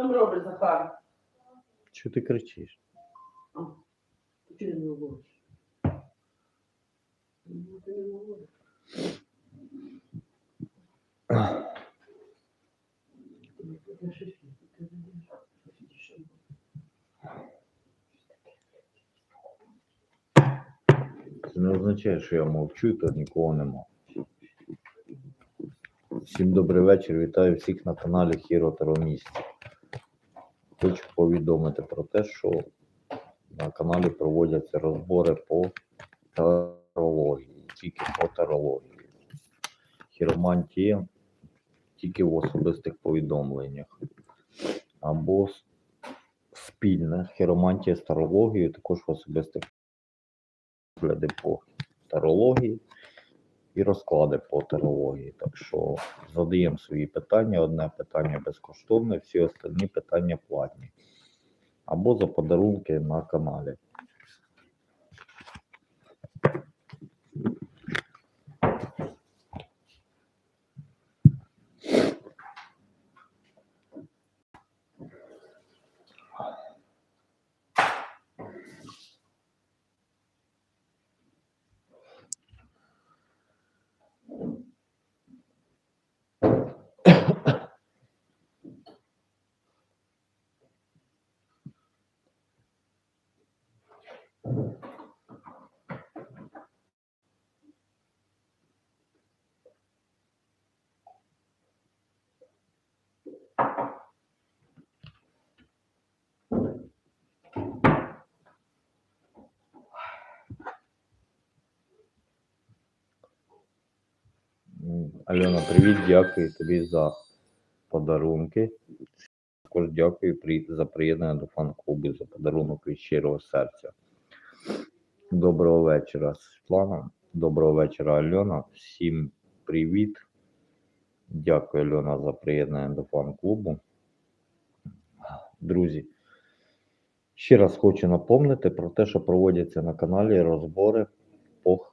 там робить Захар? Що ти кричиш? А, ти не говориш? Ну, ти не говориш. Це не означає, що я мовчу, то нікого нема. Всім добрий вечір. Вітаю всіх на каналі Хіро Таромісті. Хочу повідомити про те, що на каналі проводяться розбори по тарології, тільки по тарології. Хіромантія тільки в особистих повідомленнях. Або спільна хіромантія з тарологією також в особистих по тарології і розклади по терології. Так що задаємо свої питання. Одне питання безкоштовне, всі остальні питання платні. Або за подарунки на каналі. Альона, привіт, дякую тобі за подарунки. Також дякую за приєднання до фан-клубу, за подарунок від щирого серця. Доброго вечора, Світлана. Доброго вечора, Альона. Всім привіт. Дякую, Альона, за приєднання до фан-клубу. Друзі, ще раз хочу напомнити про те, що проводяться на каналі розбори по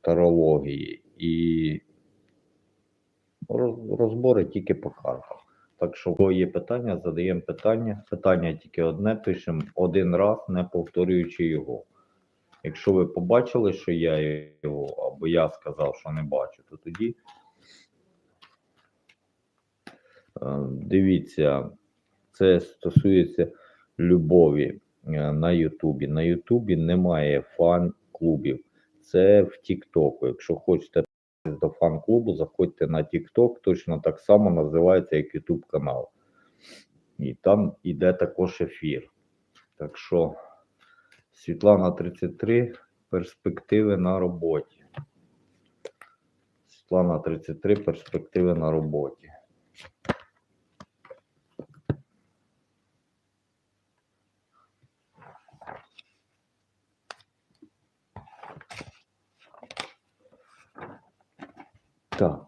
тарології і розбори тільки по картах. Так що, кого є питання, задаємо питання. Питання тільки одне, пишемо один раз, не повторюючи його. Якщо ви побачили, що я його, або я сказав, що не бачу, то тоді е, дивіться, це стосується любові е, на Ютубі. На Ютубі немає фан-клубів. Це в Тіктоку. Якщо хочете до фан-клубу, заходьте на TikTok, точно так само називається як YouTube канал. І там іде також ефір. Так що Світлана 33 перспективи на роботі. Світлана 33 перспективи на роботі. Так.